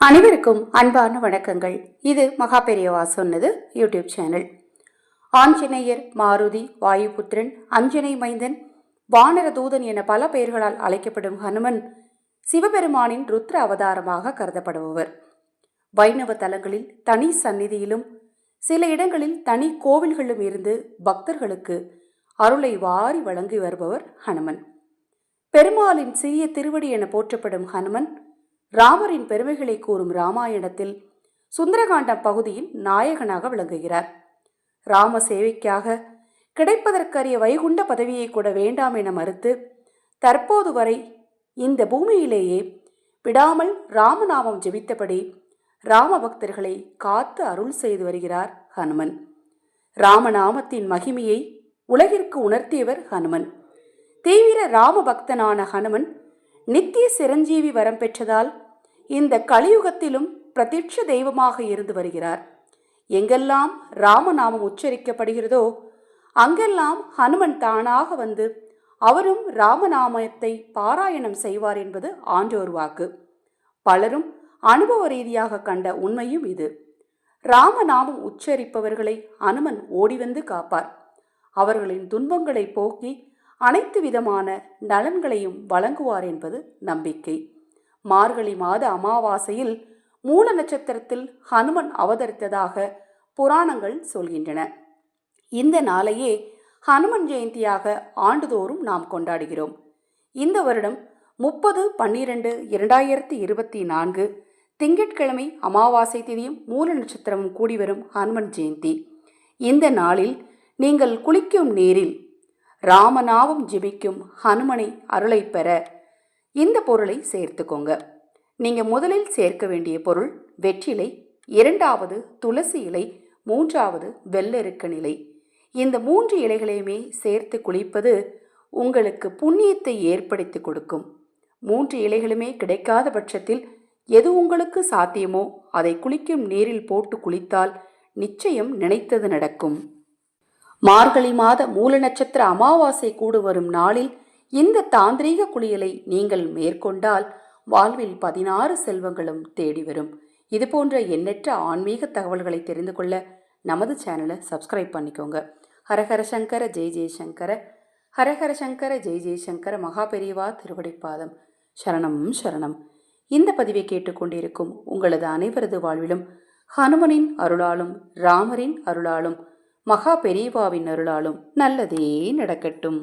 அனைவருக்கும் அன்பான வணக்கங்கள். இது மகா பெரியவா சொன்னது யூடியூப் சேனல். ஆஞ்சநேயர் மாருதி வாயுபுத்திரன் அஞ்சனை மைந்தன் வானர தூதன் என பல பெயர்களால் அழைக்கப்படும் ஹனுமன் சிவபெருமானின் ருத்ர அவதாரமாக கருதப்படுபவர். வைணவ தலங்களில் தனி சந்நிதியிலும் சில இடங்களில் தனி கோவில்களிலும் இருந்து பக்தர்களுக்கு அருளை வாரி வழங்கி வருபவர் ஹனுமன். பெருமாளின் சிறிய திருவடி என போற்றப்படும் ஹனுமன் ராமரின் பெருமைகளை கூறும் ராமாயணத்தில் சுந்தரகாண்டம் பகுதியின் நாயகனாக விளங்குகிறார். ராம சேவைக்காக கிடைப்பதற்கரிய வைகுண்ட பதவியை கூட வேண்டாம் என மறுத்து தற்போது வரை இந்த பூமியிலேயே விடாமல் ராமநாமம் ஜெபித்தபடி ராம பக்தர்களை காத்து அருள் செய்து வருகிறார் ஹனுமன். ராமநாமத்தின் மகிமையை உலகிற்கு உணர்த்தியவர் ஹனுமன். தீவிர ராம பக்தனான ஹனுமன் நித்திய சிரஞ்சீவி வரம் பெற்றதால் இந்த கலியுகத்திலும் பிரதிட்ச தெய்வமாக இருந்து வருகிறார். எங்கெல்லாம் ராமநாமம் உச்சரிக்கப்படுகிறதோ அங்கெல்லாம் ஹனுமன் தானாக வந்து அவரும் ராமநாமத்தை பாராயணம் செய்வார் என்பது ஆண்டோர் வாக்கு. பலரும் அனுபவ ரீதியாக கண்ட உண்மையும் இது. ராமநாமம் உச்சரிப்பவர்களை அனுமன் ஓடிவந்து காப்பார். அவர்களின் துன்பங்களை போக்கி அனைத்து விதமான நலன்களையும் வழங்குவார் என்பது நம்பிக்கை. மார்கழி மாத அமாவாசையில் மூல நட்சத்திரத்தில் ஹனுமன் அவதரித்ததாக புராணங்கள் சொல்கின்றன. இந்த நாளையே ஹனுமன் ஜெயந்தியாக ஆண்டுதோறும் நாம் கொண்டாடுகிறோம். இந்த வருடம் முப்பது பன்னிரண்டு இரண்டாயிரத்தி இருபத்தி நான்கு திங்கட்கிழமை அமாவாசை திதியும் மூல நட்சத்திரமும் கூடி வரும் ஹனுமன் ஜெயந்தி. இந்த நாளில் நீங்கள் குளிக்கும் நீரில் ராமநாமம் ஜெபிக்கும் ஹனுமனை அருளை பெற இந்த பொருளை சேர்த்துக்கோங்க. நீங்கள் முதலில் சேர்க்க வேண்டிய பொருள் வெற்றிலை இரண்டாவது துளசி இலை மூன்றாவது வெள்ளெருக்க நிலை. இந்த மூன்று இலைகளையுமே சேர்த்து குளிப்பது உங்களுக்கு புண்ணியத்தை ஏற்படுத்தி கொடுக்கும். மூன்று இலைகளுமே கிடைக்காத பட்சத்தில் எது உங்களுக்கு சாத்தியமோ அதை குளிக்கும் நீரில் போட்டு குளித்தால் நிச்சயம் நினைத்தது நடக்கும். மார்கழி மாத மூல நட்சத்திர அமாவாசை கூடு வரும் நாளில் இந்த தாந்திரீக குளியலை நீங்கள் மேற்கொண்டால் வாழ்வில் பதினாறு செல்வங்களும் தேடி வரும். இது போன்ற எண்ணற்ற ஆன்மீக தகவல்களை தெரிந்து கொள்ள நமது சேனலை சப்ஸ்கிரைப் பண்ணிக்கோங்க. ஹரஹர சங்கர ஜெய் ஜெய்சங்கர ஹரஹர சங்கர ஜெய் ஜெய்சங்கர மகா பெரியவா திருவடிப்பாதம். சரணம் சரணம். இந்த பதிவை கேட்டுக்கொண்டிருக்கும் உங்களது அனைவரது வாழ்விலும் ஹனுமனின் அருளாலும் ராமரின் அருளாலும் மகா பெரியவாவின் அருளாலும் நல்லதே நடக்கட்டும்.